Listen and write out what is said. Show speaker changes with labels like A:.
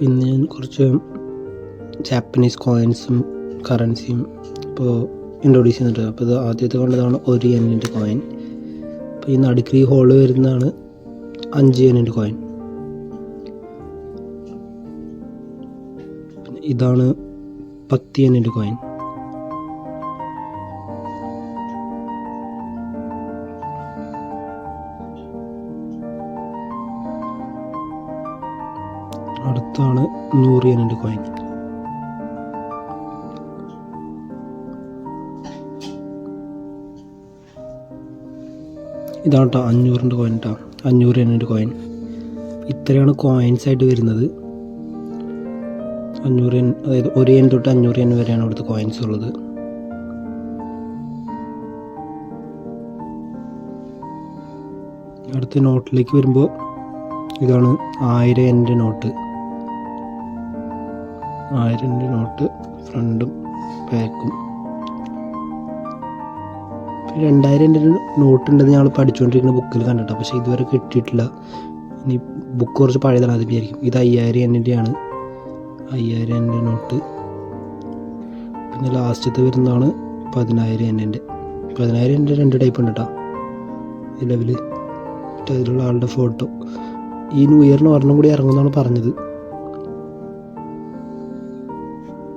A: പിന്നെ കുറച്ച് ജാപ്പനീസ് കോയിൻസും കറൻസിയും ഇപ്പോൾ ഇൻട്രൊഡ്യൂസ് ചെയ്യുന്നുണ്ട് അപ്പോൾ ഇത് ആദ്യത്തെ കണ്ടതാണ് ഒരു എന്നിന്റെ കോയിൻ അപ്പോൾ ഈ നടുക്കിൽ ഈ ഹോൾ വരുന്നതാണ് അഞ്ച് എന്നിന്റെ കോയിൻ ഇതാണ് പത്ത് എന്നിന്റെ കോയിൻ അടുത്താണ് നൂറ് യെനിന്റെ കോയിൻ ഇതാണ് കേട്ടോ അഞ്ഞൂറിന്റെ കോയിൻ കേട്ടോ അഞ്ഞൂറ് എന്റെ കോയിൻ ഇത്രയാണ് കോയിൻസ് ആയിട്ട് വരുന്നത്. അഞ്ഞൂറ് എൻ അതായത് ഒരു എൻ തൊട്ട് അഞ്ഞൂറ് എൻ വരെയാണ് ഇവിടുത്തെ കോയിൻസ് ഉള്ളത്. അടുത്ത നോട്ടിലേക്ക് വരുമ്പോൾ ഇതാണ് ആയിരം എന്റെ നോട്ട് ആയിരം നോട്ട് ഫ്രണ്ടും ബാക്കും. രണ്ടായിരം നോട്ട് ഉണ്ടെന്ന് ഞങ്ങൾ പഠിച്ചുകൊണ്ടിരിക്കുന്ന ബുക്കിൽ കണ്ടിട്ടോ. പക്ഷേ ഇതുവരെ കിട്ടിയിട്ടില്ല. ഇനി ബുക്ക് കുറച്ച് പഴയതാണ് അത് വിചാരിക്കും. ഇത് അയ്യായിരം എന്റെ ആണ് അയ്യായിരം എന്റെ നോട്ട് പിന്നെ ലാസ്റ്റത്തെ വരുന്നതാണ് പതിനായിരം എന്റെ പതിനായിരം എന്റെ രണ്ട് ടൈപ്പ് ഉണ്ട് കേട്ടോ നിലവിൽ അതിലുള്ള ആളുടെ ഫോട്ടോ ഈ ന്യൂ ഇയറിന് ഒരെണ്ണം കൂടി ഇറങ്ങുമെന്നാണ് പറഞ്ഞത്.